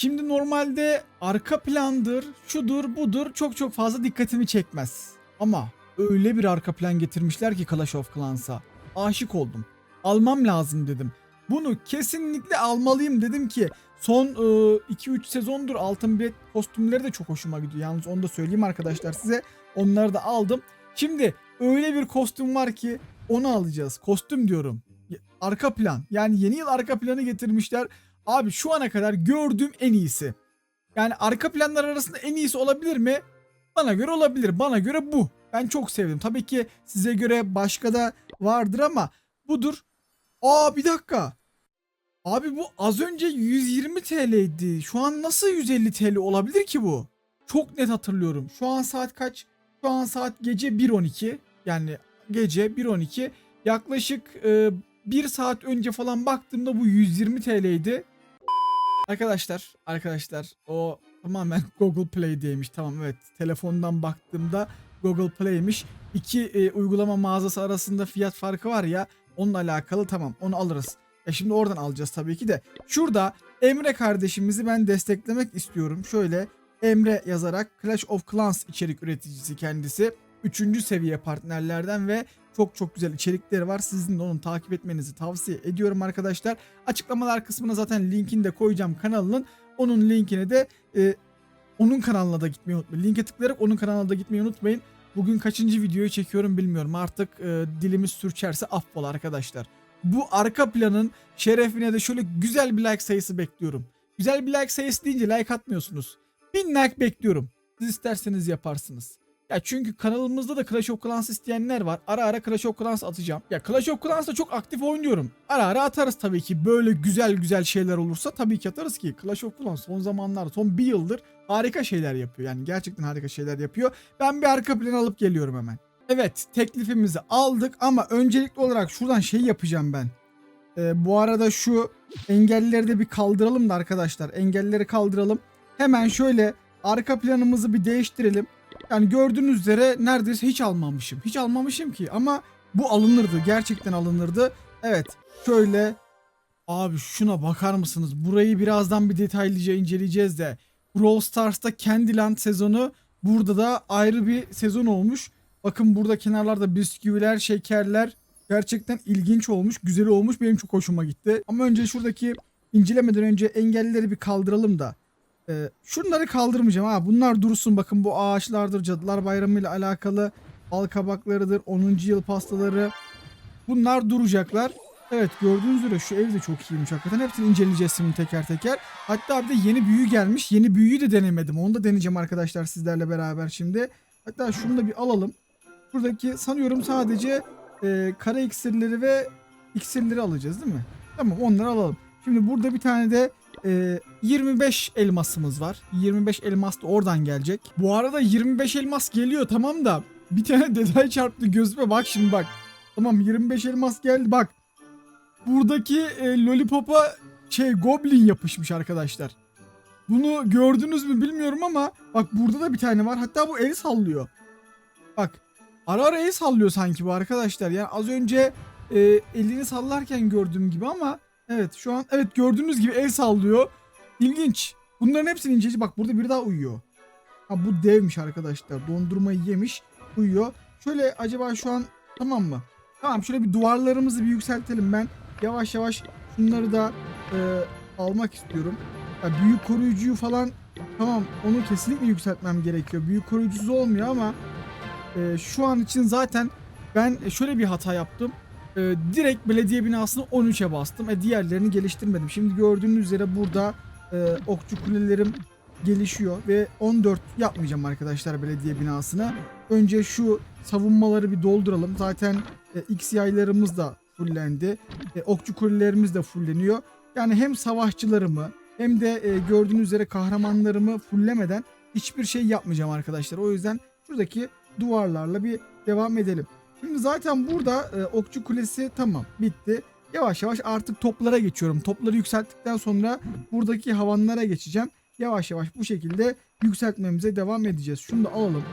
Şimdi normalde arka plandır, şudur, budur çok çok fazla dikkatimi çekmez. Ama öyle bir arka plan getirmişler ki Clash of Clans'a. Aşık oldum. Almam lazım dedim. Bunu kesinlikle almalıyım dedim ki son 2-3 sezondur altın bilet kostümleri de çok hoşuma gidiyor. Yalnız onu da söyleyeyim arkadaşlar size. Onları da aldım. Şimdi öyle bir kostüm var ki onu alacağız. Kostüm diyorum. Arka plan. Yani yeni yıl arka planı getirmişler. Abi şu ana kadar gördüğüm en iyisi. Yani arka planlar arasında en iyisi olabilir mi? Bana göre olabilir. Bana göre bu. Ben çok sevdim. Tabii ki size göre başka da vardır ama budur. Aa bir dakika. Abi bu az önce 120 TL'ydi. Şu an nasıl 150 TL olabilir ki bu? Çok net hatırlıyorum. Şu an saat kaç? Şu an saat gece 1.12. Yani gece 1.12. Yaklaşık e, 1 saat önce falan baktığımda bu 120 TL'ydi. Arkadaşlar, arkadaşlar o tamamen Google Play'deymiş. Tamam evet. Telefondan baktığımda Google Play'miş. İki e, uygulama mağazası arasında fiyat farkı var ya. Onunla alakalı tamam onu alırız. Ya şimdi oradan alacağız tabii ki de. Şurada Emre kardeşimizi ben desteklemek istiyorum. Şöyle Emre yazarak Clash of Clans içerik üreticisi kendisi. Üçüncü seviye partnerlerden ve çok çok güzel içerikleri var. Sizin de onu takip etmenizi tavsiye ediyorum arkadaşlar. Açıklamalar kısmına zaten linkini de koyacağım kanalının. Onun linkine de e, onun kanalına da gitmeyi unutmayın. Linke tıklayarak onun kanalına da gitmeyi unutmayın. Bugün kaçıncı videoyu çekiyorum bilmiyorum. Artık e, dilimiz sürçerse affola arkadaşlar. Bu arka planın şerefine de şöyle güzel bir like sayısı bekliyorum. Güzel bir like sayısı deyince like atmıyorsunuz. 1000 like bekliyorum. Siz isterseniz yaparsınız. Ya çünkü kanalımızda da Clash of Clans isteyenler var. Ara ara Clash of Clans atacağım. Ya Clash of Clans'ta çok aktif oynuyorum. Ara ara atarız tabii ki. Böyle güzel güzel şeyler olursa tabii ki atarız ki. Clash of Clans son zamanlarda son bir yıldır harika şeyler yapıyor. Yani gerçekten harika şeyler yapıyor. Ben bir arka plan alıp geliyorum hemen. Evet teklifimizi aldık ama öncelikli olarak şuradan şey yapacağım ben. Ee, bu arada şu engelleri de bir kaldıralım da arkadaşlar. Engelleri kaldıralım. Hemen şöyle arka planımızı bir değiştirelim. Yani gördüğünüz üzere neredeyse hiç almamışım. Hiç almamışım ki ama bu alınırdı. Gerçekten alınırdı. Evet şöyle abi şuna bakar mısınız? Burayı birazdan bir detaylıca inceleyeceğiz de. Brawl Stars'ta Candyland sezonu burada da ayrı bir sezon olmuş. Bakın burada kenarlarda bisküviler, şekerler gerçekten ilginç olmuş, güzel olmuş. Benim çok hoşuma gitti. Ama önce şuradaki incelemeden önce engelleri bir kaldıralım da. Ee, şunları kaldırmayacağım ha. Bunlar dursun. Bakın bu ağaçlardır. Cadılar Bayramı ile alakalı bal kabaklarıdır. 10. yıl pastaları. Bunlar duracaklar. Evet gördüğünüz üzere şu ev de çok iyiymiş hakikaten. Hepsini inceleyeceğiz şimdi teker teker. Hatta bir de yeni büyü gelmiş. Yeni büyüyü de denemedim. Onu da deneyeceğim arkadaşlar sizlerle beraber şimdi. Hatta şunu da bir alalım. Buradaki sanıyorum sadece e, kara iksirleri ve iksirleri alacağız değil mi? Tamam onları alalım. Şimdi burada bir tane de e, 25 elmasımız var. 25 elmas da oradan gelecek. Bu arada 25 elmas geliyor tamam da bir tane detay çarptı gözüme bak şimdi bak. Tamam 25 elmas geldi bak. Buradaki e, lollipop'a şey goblin yapışmış arkadaşlar. Bunu gördünüz mü bilmiyorum ama bak burada da bir tane var. Hatta bu el sallıyor. Bak ara ara el sallıyor sanki bu arkadaşlar. Yani az önce e, elini sallarken gördüğüm gibi ama evet şu an evet gördüğünüz gibi el sallıyor. İlginç. Bunların hepsini inceleyeceğiz. Bak burada biri daha uyuyor. Ha bu devmiş arkadaşlar. Dondurmayı yemiş. Uyuyor. Şöyle acaba şu an tamam mı? Tamam şöyle bir duvarlarımızı bir yükseltelim ben. Yavaş yavaş şunları da e, almak istiyorum. Ya büyük koruyucuyu falan tamam onu kesinlikle yükseltmem gerekiyor. Büyük koruyucusuz olmuyor ama e, şu an için zaten ben şöyle bir hata yaptım. E, direkt belediye binasını 13'e bastım. E, diğerlerini geliştirmedim. Şimdi gördüğünüz üzere burada e, okçu kulelerim gelişiyor ve 14 yapmayacağım arkadaşlar belediye binasına. Önce şu savunmaları bir dolduralım. Zaten e, X yaylarımız da fullendi. E, okçu kulelerimiz de fulleniyor. Yani hem savaşçılarımı hem de e, gördüğünüz üzere kahramanlarımı fullemeden hiçbir şey yapmayacağım arkadaşlar. O yüzden şuradaki duvarlarla bir devam edelim. Şimdi zaten burada e, okçu kulesi tamam bitti. Yavaş yavaş artık toplara geçiyorum. Topları yükselttikten sonra buradaki havanlara geçeceğim. Yavaş yavaş bu şekilde yükseltmemize devam edeceğiz. Şunu da alalım.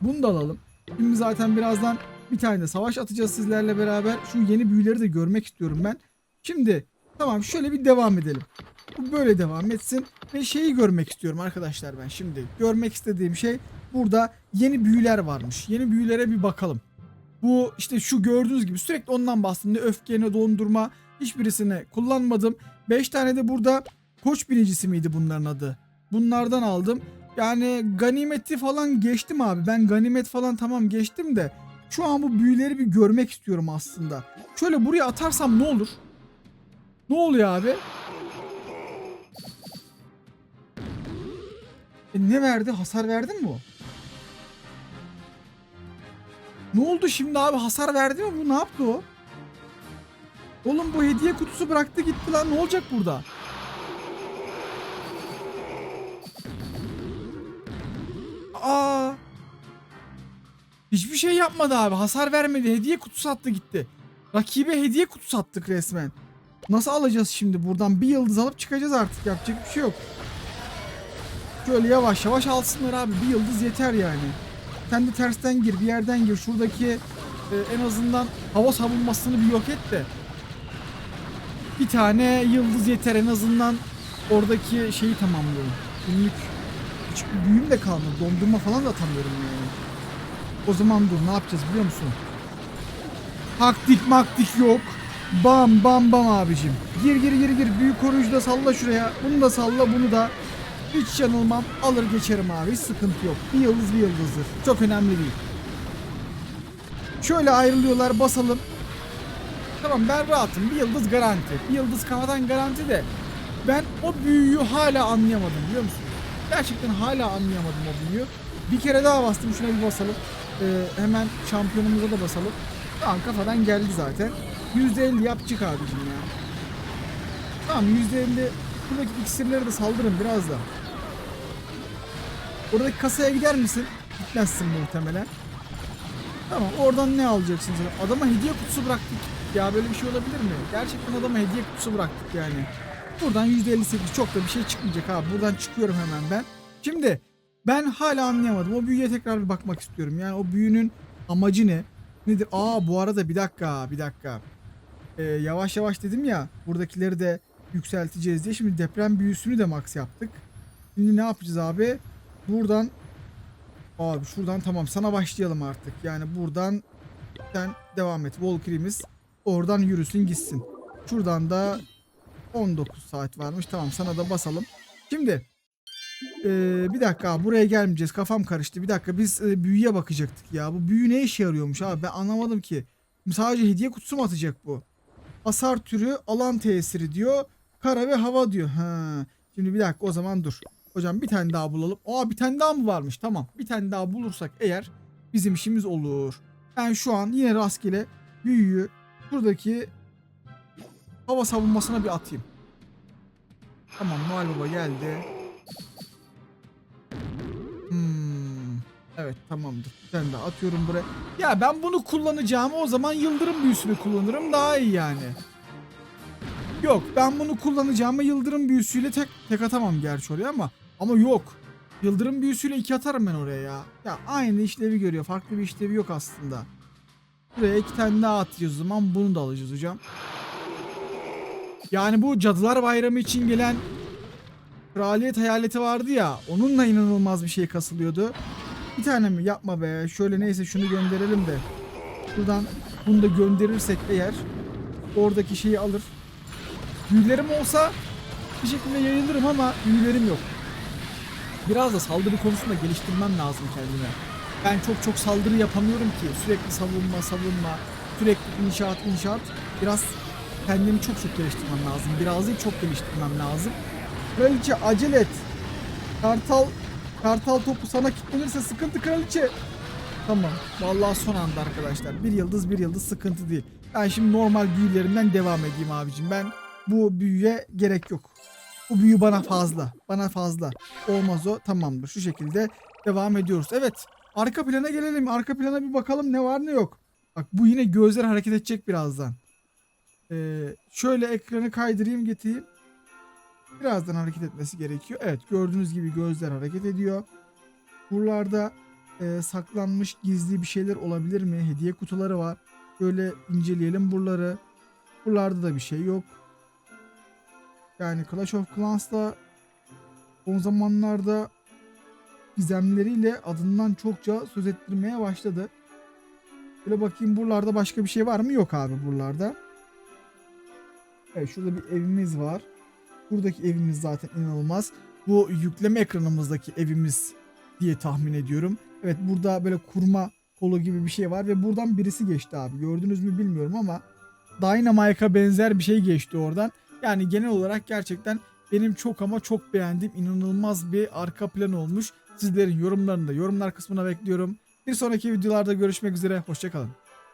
Bunu da alalım. Şimdi zaten birazdan bir tane de savaş atacağız sizlerle beraber. Şu yeni büyüleri de görmek istiyorum ben. Şimdi tamam şöyle bir devam edelim. Bu böyle devam etsin. Ve şeyi görmek istiyorum arkadaşlar ben şimdi. Görmek istediğim şey burada yeni büyüler varmış. Yeni büyülere bir bakalım. Bu işte şu gördüğünüz gibi sürekli ondan bahsettim. Ne öfke ne dondurma hiçbirisini kullanmadım. 5 tane de burada koç binicisi miydi bunların adı? Bunlardan aldım. Yani ganimeti falan geçtim abi. Ben ganimet falan tamam geçtim de şu an bu büyüleri bir görmek istiyorum aslında. Şöyle buraya atarsam ne olur? Ne oluyor abi? E ne verdi? Hasar verdi mi bu? Ne oldu şimdi abi? Hasar verdi mi bu? Ne yaptı o? Oğlum bu hediye kutusu bıraktı gitti lan. Ne olacak burada? Aa! Hiçbir şey yapmadı abi. Hasar vermedi. Hediye kutusu attı gitti. Rakibe hediye kutusu attık resmen. Nasıl alacağız şimdi buradan? Bir yıldız alıp çıkacağız artık. Yapacak bir şey yok. Şöyle yavaş yavaş alsınlar abi. Bir yıldız yeter yani. Sen de tersten gir. Bir yerden gir. Şuradaki e, en azından hava savunmasını bir yok et de. Bir tane yıldız yeter en azından oradaki şeyi tamamlıyorum. Günlük hiçbir büyüm de kalmadı. Dondurma falan da atamıyorum yani. O zaman dur ne yapacağız biliyor musun? Taktik maktik yok. Bam bam bam abicim. Gir gir gir gir. Büyük koruyucu da salla şuraya. Bunu da salla bunu da. Hiç yanılmam. Alır geçerim abi. Sıkıntı yok. Bir yıldız bir yıldızdır. Çok önemli değil. Şöyle ayrılıyorlar basalım. Tamam ben rahatım. Bir yıldız garanti. Bir yıldız kafadan garanti de. Ben o büyüyü hala anlayamadım biliyor musun? Gerçekten hala anlayamadım o büyüyü. Bir kere daha bastım. Şuna bir basalım. Ee, hemen şampiyonumuza da basalım. Tamam kafadan geldi zaten. %50 yap çık abicim ya. Tamam %50 buradaki iksirleri de saldırın biraz da. Oradaki kasaya gider misin? Gitmezsin muhtemelen. Tamam oradan ne alacaksın sen? Adama hediye kutusu bıraktık. Ya böyle bir şey olabilir mi? Gerçekten adama hediye kutusu bıraktık yani. Buradan %58 çok da bir şey çıkmayacak abi. Buradan çıkıyorum hemen ben. Şimdi ben hala anlayamadım. O büyüye tekrar bir bakmak istiyorum. Yani o büyünün amacı ne? Nedir? Aa bu arada bir dakika bir dakika. Ee, yavaş yavaş dedim ya buradakileri de yükselteceğiz diye. Şimdi deprem büyüsünü de max yaptık. Şimdi ne yapacağız abi? Buradan abi şuradan tamam sana başlayalım artık. Yani buradan sen devam et. Volkirimiz oradan yürüsün gitsin. Şuradan da 19 saat varmış. Tamam sana da basalım. Şimdi ee, bir dakika buraya gelmeyeceğiz. Kafam karıştı. Bir dakika biz e, büyüye bakacaktık ya. Bu büyü ne işe yarıyormuş abi? Ben anlamadım ki. Sadece hediye kutusu mu atacak bu? Hasar türü alan tesiri diyor. Kara ve hava diyor. Ha. Şimdi bir dakika o zaman dur. Hocam bir tane daha bulalım. Aa bir tane daha mı varmış? Tamam. Bir tane daha bulursak eğer bizim işimiz olur. Ben şu an yine rastgele büyüyü buradaki hava savunmasına bir atayım. Tamam Noel Baba geldi. Hmm. Evet tamamdır. Tane daha atıyorum buraya. Ya ben bunu kullanacağım o zaman yıldırım büyüsünü kullanırım daha iyi yani. Yok ben bunu kullanacağıma yıldırım büyüsüyle tek tek atamam gerçi oraya ama ama yok. Yıldırım büyüsüyle iki atarım ben oraya ya. Ya aynı işlevi görüyor. Farklı bir işlevi yok aslında. Buraya iki tane daha atacağız o zaman bunu da alacağız hocam. Yani bu Cadılar Bayramı için gelen Kraliyet hayaleti vardı ya. Onunla inanılmaz bir şey kasılıyordu. Bir tane mi? Yapma be. Şöyle neyse şunu gönderelim de. Buradan bunu da gönderirsek eğer oradaki şeyi alır. Büyülerim olsa bir şekilde yayılırım ama büyülerim yok. Biraz da saldırı konusunda geliştirmem lazım kendime. Ben çok çok saldırı yapamıyorum ki. Sürekli savunma savunma. Sürekli inşaat inşaat. Biraz kendimi çok çok geliştirmem lazım. Biraz değil çok geliştirmem lazım. Kraliçe acele et. Kartal Kartal topu sana kilitlenirse sıkıntı kraliçe. Tamam. Vallahi son anda arkadaşlar. Bir yıldız bir yıldız sıkıntı değil. Ben şimdi normal büyülerimden devam edeyim abicim. Ben bu büyüye gerek yok. Bu büyü bana fazla. Bana fazla. Olmaz o. Tamamdır. Şu şekilde devam ediyoruz. Evet. Arka plana gelelim. Arka plana bir bakalım ne var ne yok. Bak bu yine gözler hareket edecek birazdan. Ee, şöyle ekranı kaydırayım getireyim. Birazdan hareket etmesi gerekiyor. Evet gördüğünüz gibi gözler hareket ediyor. Buralarda e, saklanmış gizli bir şeyler olabilir mi? Hediye kutuları var. Böyle inceleyelim buraları. Buralarda da bir şey yok. Yani Clash of Clans'ta son zamanlarda gizemleriyle adından çokça söz ettirmeye başladı. Böyle bakayım buralarda başka bir şey var mı? Yok abi buralarda. Evet şurada bir evimiz var. Buradaki evimiz zaten inanılmaz. Bu yükleme ekranımızdaki evimiz diye tahmin ediyorum. Evet burada böyle kurma kolu gibi bir şey var ve buradan birisi geçti abi. Gördünüz mü bilmiyorum ama Dynamite'a benzer bir şey geçti oradan. Yani genel olarak gerçekten benim çok ama çok beğendiğim inanılmaz bir arka plan olmuş. Sizlerin yorumlarını da yorumlar kısmına bekliyorum. Bir sonraki videolarda görüşmek üzere. Hoşçakalın.